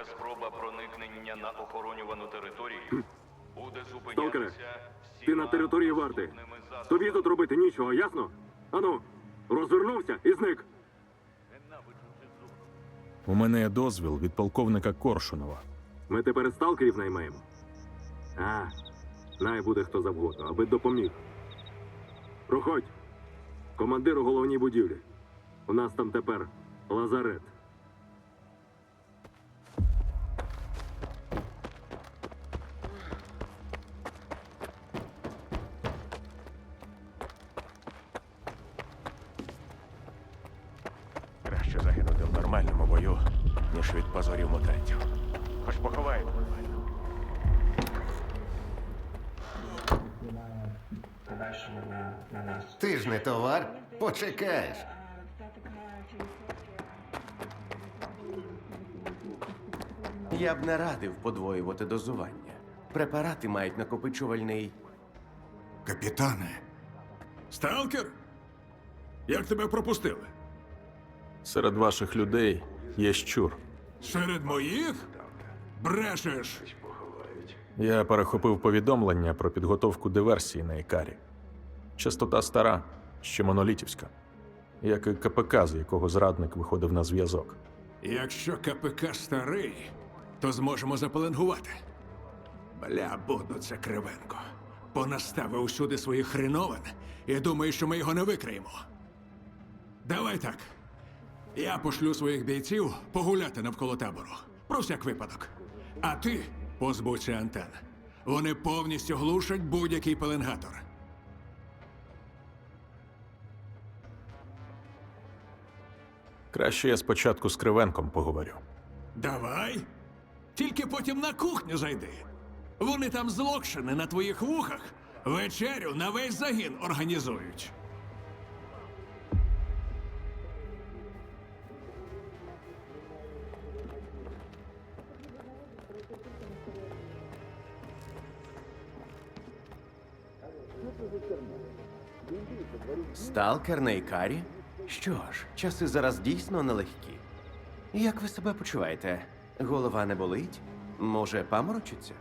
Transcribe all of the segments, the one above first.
Будь-яка спроба проникнення на охоронювану територію буде Сталкере, зупинятися ти на території варти. Тобі тут робити нічого, ясно? Ану, розвернувся і зник. У мене є дозвіл від полковника Коршунова. Ми тепер сталкерів наймаємо. А, най буде хто завгодно, аби допоміг. Проходь. Командир у головній будівлі. У нас там тепер лазарет. Почекаєш. Я б не радив подвоювати дозування. Препарати мають накопичувальний. Капітане. Сталкер? Як тебе пропустили? Серед ваших людей є щур. Серед моїх? Брешеш. Я перехопив повідомлення про підготовку диверсії на Ікарі. Частота стара, ще монолітівська, як і КПК, з якого зрадник виходив на зв'язок. Якщо КПК старий, то зможемо запеленгувати. Бля, буду це кривенко. Понаставив усюди своїх хреновин і думаю, що ми його не викриємо. Давай так. Я пошлю своїх бійців погуляти навколо табору. Про всяк випадок. А ти позбудься антен. Вони повністю глушать будь-який пеленгатор. Краще я спочатку з Кривенком поговорю. Давай. Тільки потім на кухню зайди. Вони там злокшини на твоїх вухах вечерю на весь загін організують. Сталкер на Ікарі? Що ж, часи зараз дійсно нелегкі. Як ви себе почуваєте? Голова не болить? Може, паморочиться?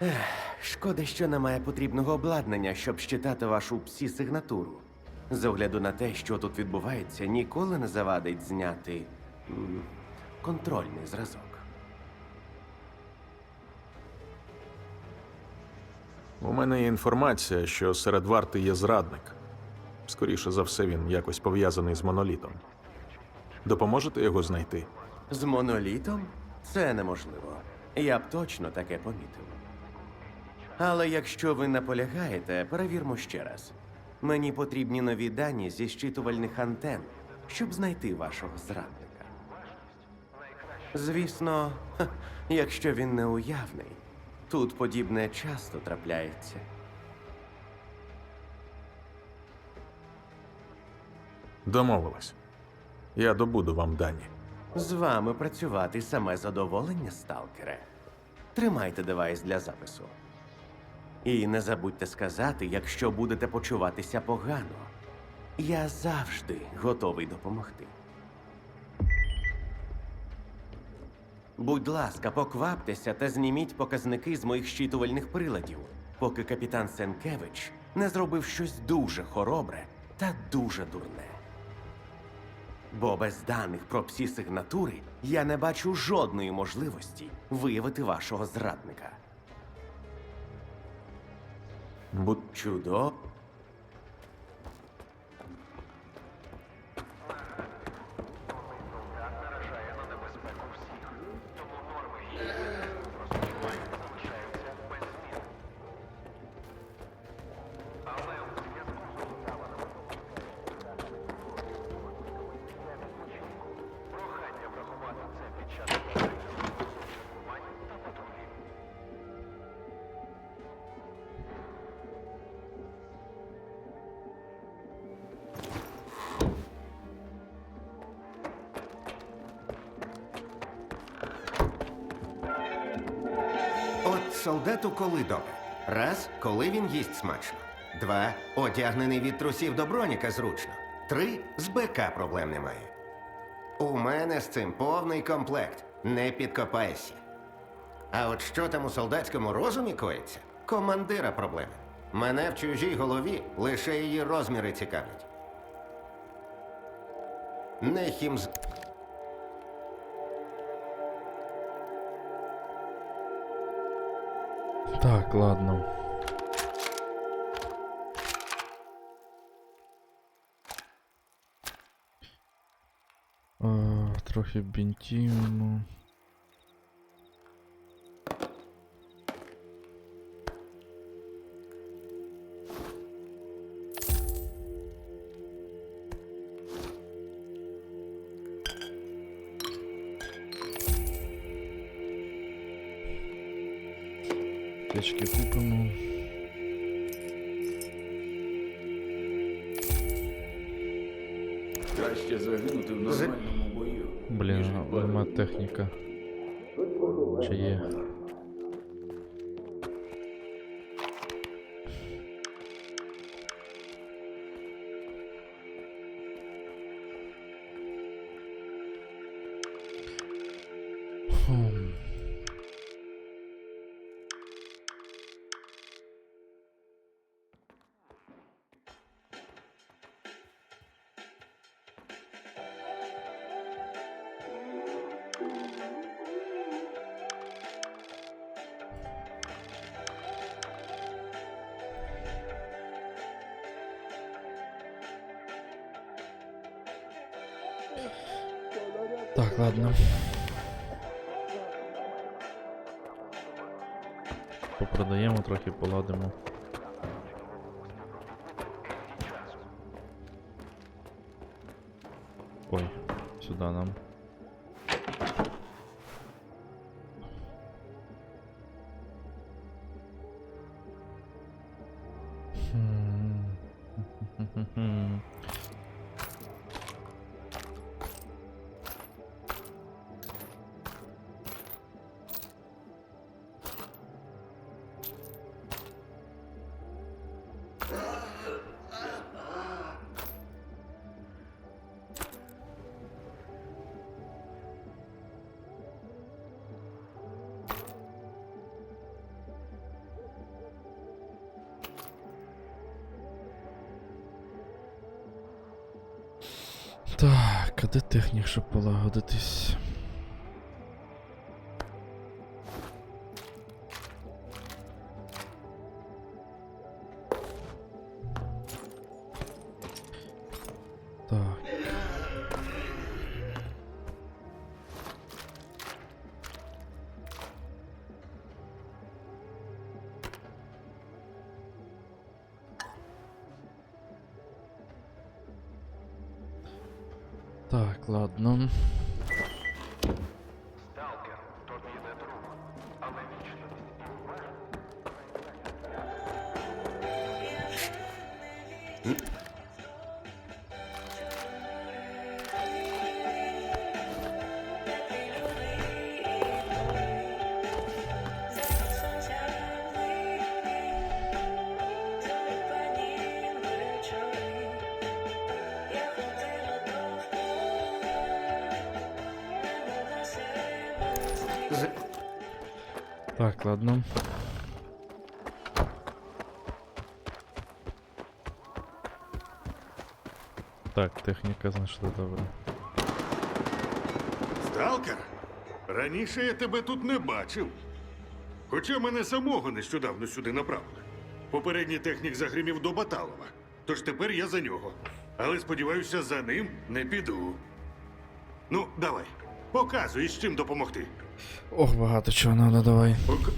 Ех, шкода, що немає потрібного обладнання, щоб щитати вашу псі-сигнатуру. З огляду на те, що тут відбувається, ніколи не завадить зняти контрольний зразок. У мене є інформація, що серед варти є зрадник. Скоріше за все, він якось пов'язаний з монолітом. Допоможете його знайти? З монолітом? Це неможливо. Я б точно таке помітив. Але якщо ви наполягаєте, перевірмо ще раз. Мені потрібні нові дані зі щитувальних антен, щоб знайти вашого зрадника. Звісно, якщо він не уявний, тут подібне часто трапляється. Домовились. Я добуду вам дані. З вами працювати саме задоволення, сталкере. Тримайте девайс для запису. І не забудьте сказати, якщо будете почуватися погано. Я завжди готовий допомогти. Будь ласка, покваптеся та зніміть показники з моїх щитувальних приладів, поки капітан Сенкевич не зробив щось дуже хоробре та дуже дурне. Бо без даних про всі сигнатури я не бачу жодної можливості виявити вашого зрадника. Будь Чудо. Солдату коли добре. Раз, коли він їсть смачно. Два, одягнений від трусів до броніка зручно. Три, з БК проблем немає. У мене з цим повний комплект. Не підкопайся. А от що там у солдатському розумі коїться? Командира проблеми. Мене в чужій голові лише її розміри цікавлять. Не хімз. Так, ладно. А, трохи бінтів. ну. Печки купимо. Краще загинути в нормальному бою. Блін, нема техніка. Чи є? Так, ладно. Попродаємо трохи, поладимо. Ой, сюди нам. Так, а де технік, щоб полагодитись? Ладно. Так, техніка знайшли, добре. Сталкер? Раніше я тебе тут не бачив. Хоча мене самого нещодавно сюди направили. Попередній технік загримів до Баталова. Тож тепер я за нього. Але сподіваюся, за ним не піду. Ну, давай, показуй, з чим допомогти. Ох, багато чого надо, давай. Пок...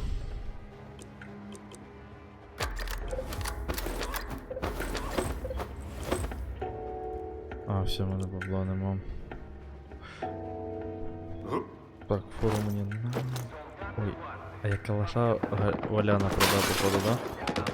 все, мене бабла нема. Так, фору мені на. Ой, а я калаша Валяна продав, походу, да?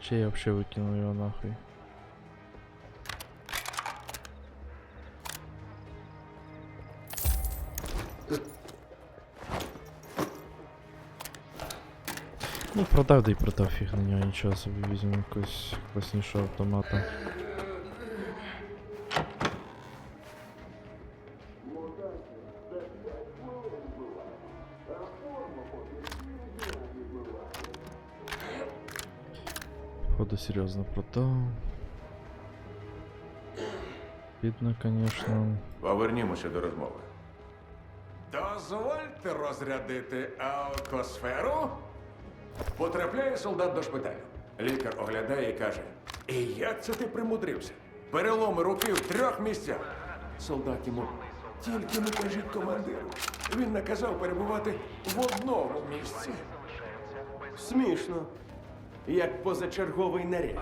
Чи я вообще выкинул его нахуй? Ну, продав, да и продав фіг на нього, нічого собі візьму якогось класнішого автомата. Серйозно продав. Бідно, конечно. Повернімося до розмови. Дозвольте розрядити аукосферу. Потрапляє солдат до шпиталю. Лікар оглядає і каже: І як це ти примудрився? Переломи руки в трьох місцях. Солдат йому. Тільки не кажіть командиру. Він наказав перебувати в одному місці. Смішно. Як позачерговий наряд.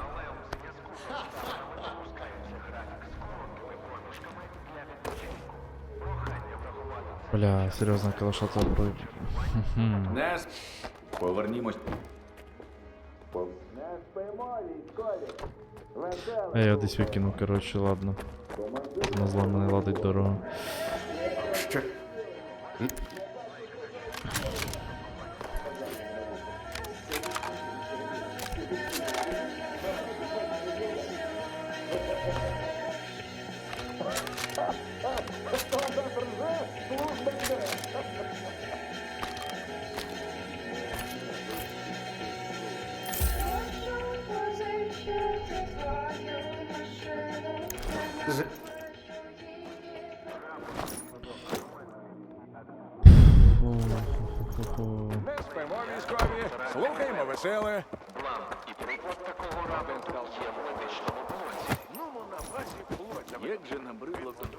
Бля, серйозно, калаша. Хм. Не Повернімось. А я десь викинув, коротше, ладно. На зламаний ладить дорогу. Що? Фу-фу-фу-фу. Не спимо військові, слухаємо веселе. План і приклад такого рапорту є в медичному блоці. Ну, на базі плоть. Як же набридло тут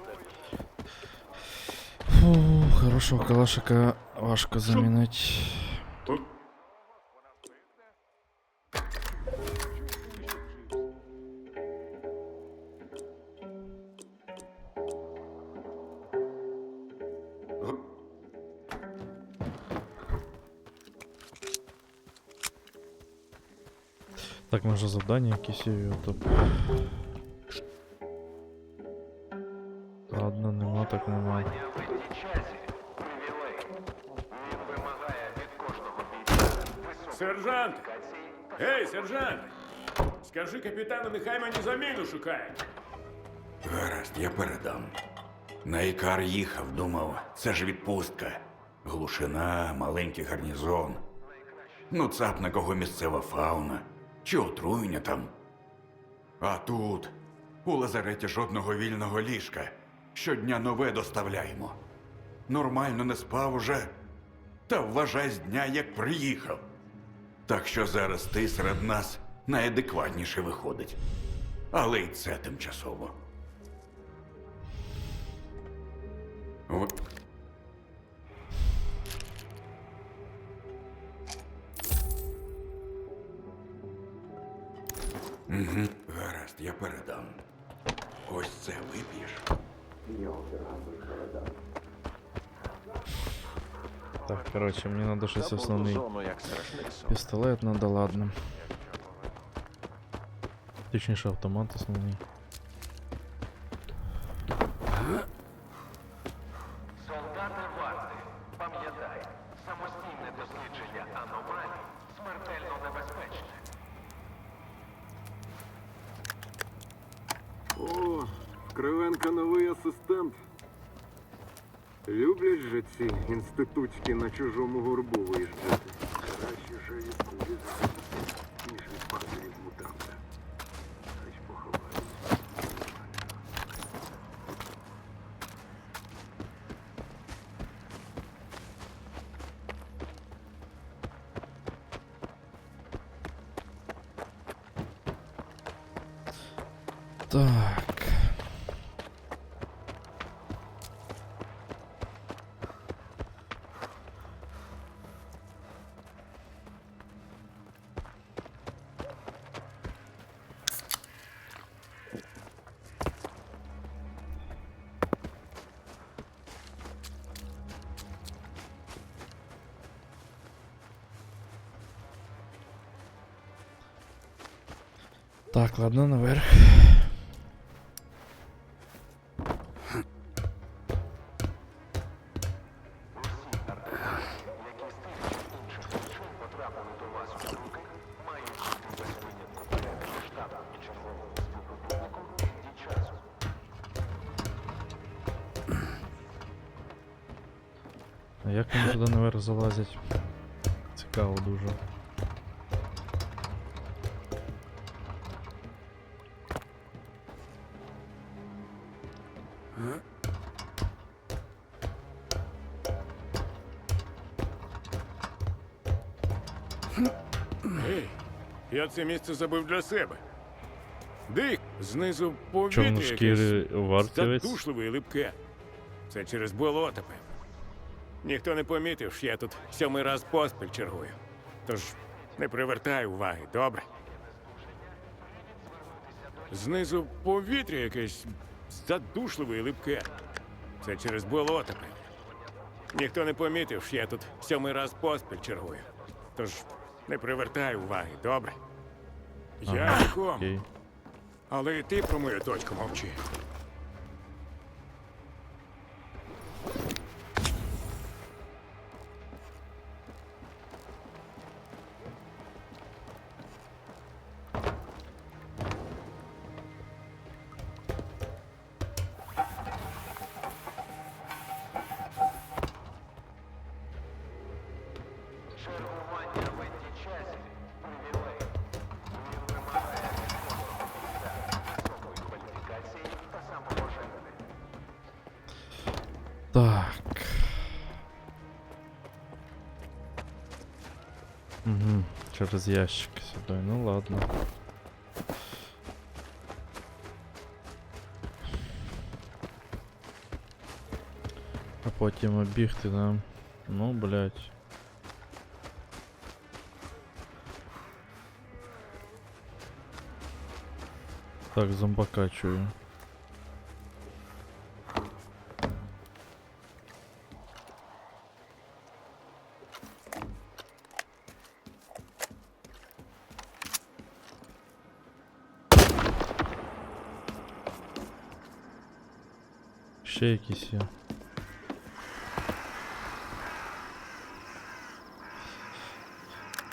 Фу, хорошого калашика важко замінити. Може завдання якісь є, то... Ладно, нема, так нема. Сержант! кваліфікації сержант! Скажи капітану, нехай мені заміну шукає. Гаразд, я передам. На Ікар їхав, думав, це ж відпустка. Глушина, маленький гарнізон. Ну, цапне кого місцева фауна. Чи отруєння там. А тут у лазареті жодного вільного ліжка. Щодня нове доставляємо. Нормально не спав уже. Та вважай з дня, як приїхав. Так що зараз ти серед нас найадекватніше виходить. Але й це тимчасово. В- Угу. Гаразд, я передам. Ось це вип'єш. Так, короче, мне надо щось основний Зону як страшний сон. пістолет надо, ладно. Точніше автомат основний. Ці на чужому горбу виїжджати. Краще вже від Так, ладно, наверх. А як вони туди наверх залазять? Цікаво дуже. Ей, я це місце забив для себе. Дик, знизу повітря Чорношкірий якесь вартівець. задушливе і липке. Це через болото, певно. Ніхто не помітив, що я тут сьомий раз поспіль чергую. Тож не привертай уваги, добре? Знизу повітря якесь задушливе і липке. Це через болото. Ніхто не помітив, що я тут сьомий раз поспіль чергую. Тож не привертай уваги, добре? Я Ага, ком. Окей. Але і ти про мою дочку мовчи. Так. Угу, через ящик сюди. Ну ладно. А потім обігти, да? Ну, блядь. Так, зомбака чую. Ще якісь є.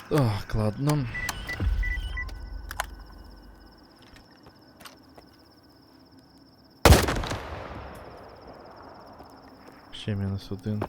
Так, ладно. Ще мінус один.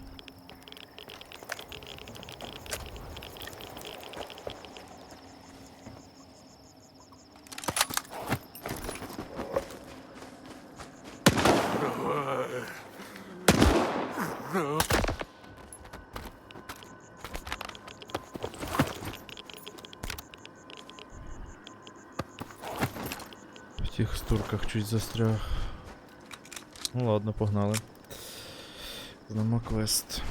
Чуть застряг. Ну ладно, погнали. Знамо квест.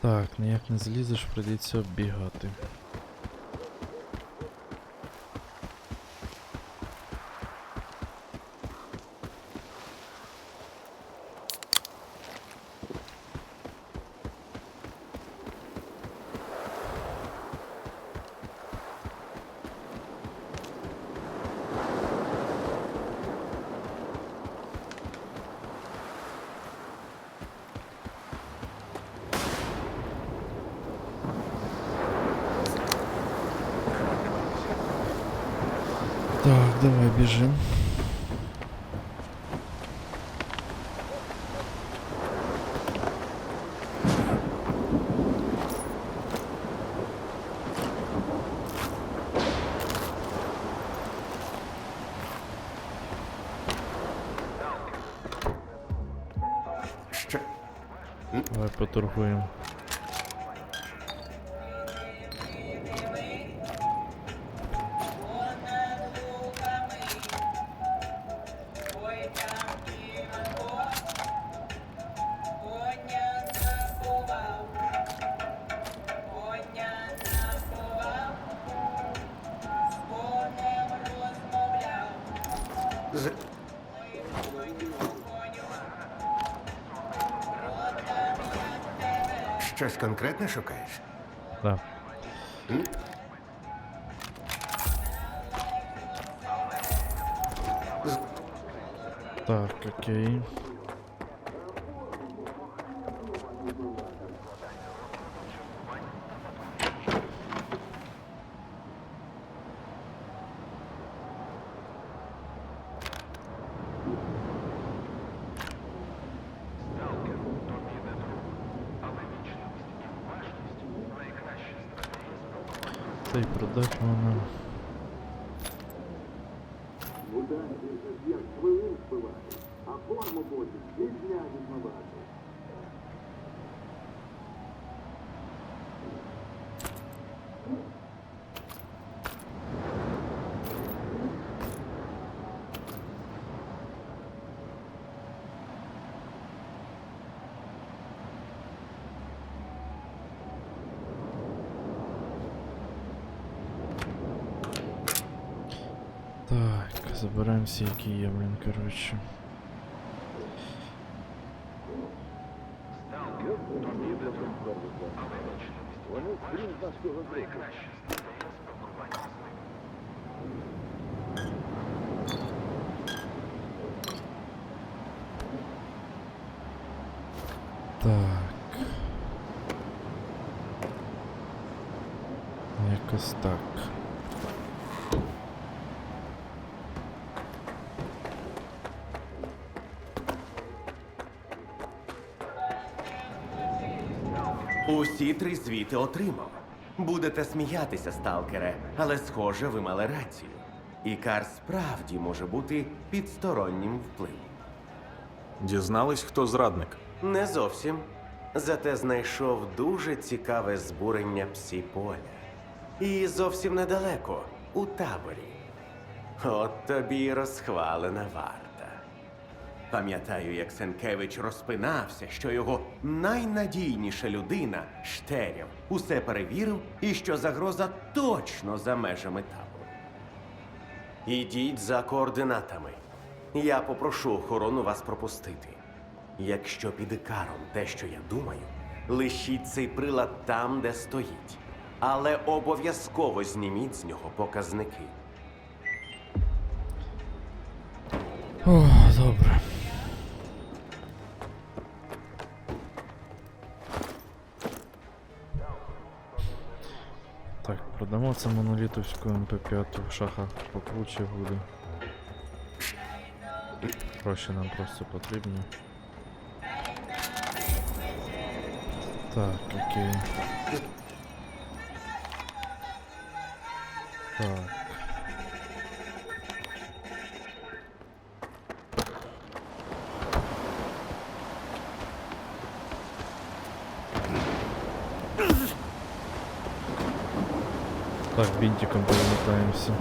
Так, ніяк не злізеш, прийдеться оббігати. Так, давай біжим. Щось конкретне шукаєш? Да. Так, окей. Так, забираємо всі, які є, блін, коротше. Сталкер то піде Усі три звіти отримав. Будете сміятися, сталкере, але схоже, ви мали рацію. Ікар справді може бути підстороннім впливом. Дізнались, хто зрадник. Не зовсім. Зате знайшов дуже цікаве збурення псі-поля. І зовсім недалеко, у таборі. От тобі й розхвалена варта. Пам'ятаю, як Сенкевич розпинався, що його найнадійніша людина, Штерєв, усе перевірив і що загроза точно за межами табору. Ідіть за координатами. Я попрошу охорону вас пропустити. Якщо під ікаром те, що я думаю, лишіть цей прилад там, де стоїть. Але обов'язково зніміть з нього показники. О, добре. Так, продамо це монолітовську МП5 в шахах покруче буде. Гроші нам просто потрібні. Так, окей. Так. Так, бинтиком перемыкаемся.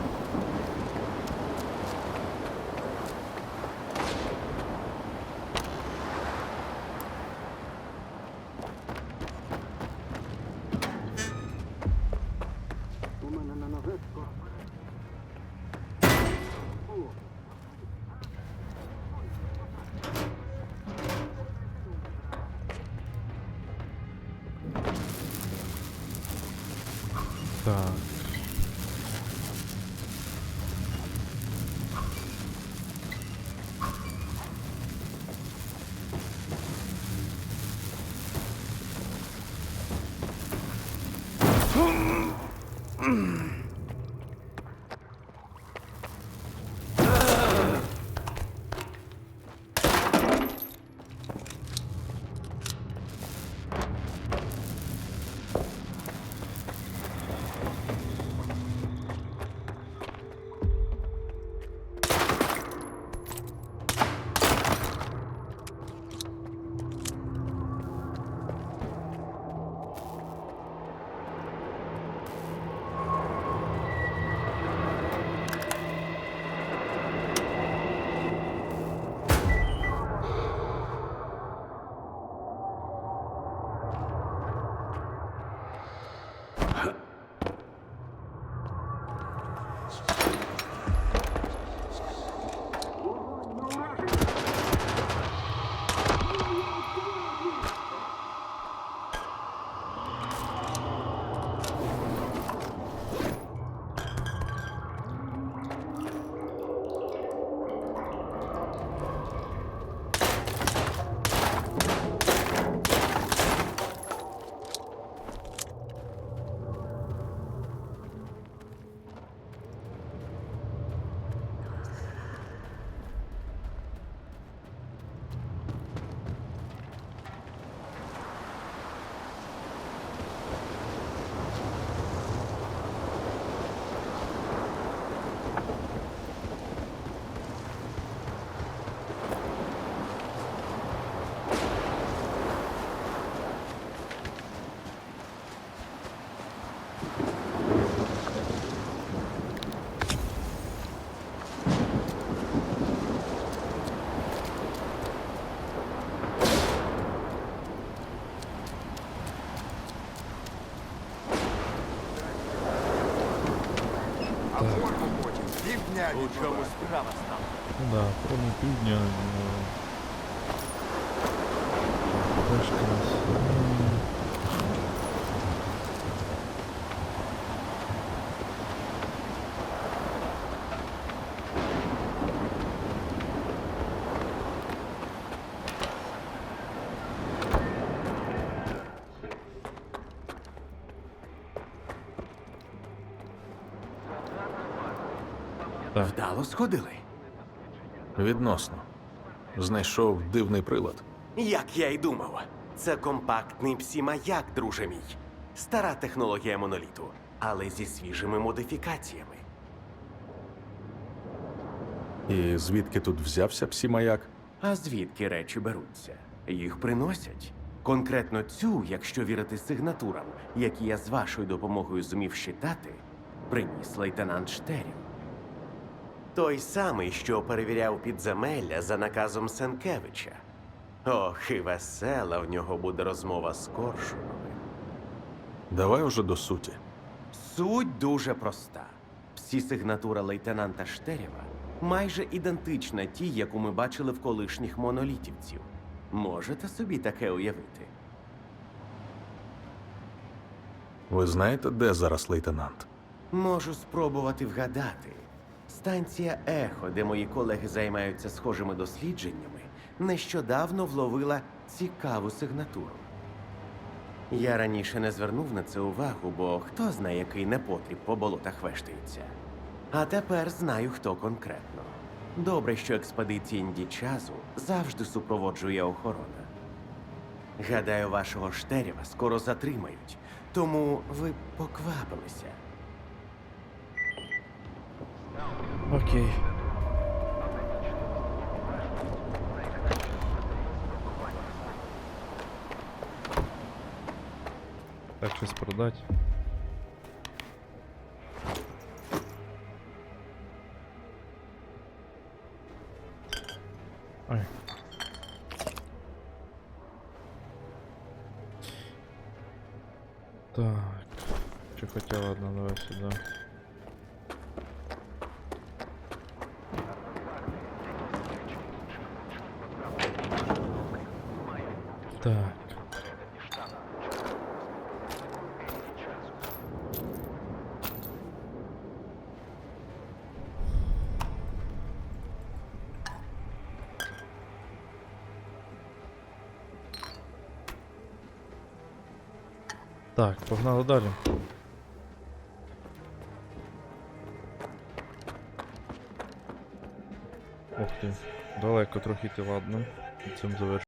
Так. У чому справа стала? Ну да, кроме півдня. е, Трошки нас. м, Так. Вдало сходили. Відносно. Знайшов дивний прилад. Як я й думав, це компактний псі-маяк, друже мій. Стара технологія моноліту, але зі свіжими модифікаціями. І звідки тут взявся псі-маяк? А звідки речі беруться? Їх приносять. Конкретно цю, якщо вірити сигнатурам, які я з вашою допомогою зумів щитати, приніс лейтенант Штерів. Той самий, що перевіряв підземелля за наказом Сенкевича. Ох, і весела в нього буде розмова з Коршуновим. Давай уже до суті. Суть дуже проста. Всі сигнатура лейтенанта Штерєва майже ідентична тій, яку ми бачили в колишніх монолітівців. Можете собі таке уявити? Ви знаєте, де зараз лейтенант? Можу спробувати вгадати. Станція Ехо, де мої колеги займаються схожими дослідженнями, нещодавно вловила цікаву сигнатуру. Я раніше не звернув на це увагу, бо хто знає, який непотріб по болотах вештається. А тепер знаю, хто конкретно. Добре, що експедиції Індічазу завжди супроводжує охорона. Гадаю, вашого Штерєва скоро затримають, тому ви поквапилися. Окей. Так, щось продать. Ой. Так. Что хотел, ладно, давай сюда. Погнали далі. Ох ти. Далеко трохи ти ладно. Цим завершимо.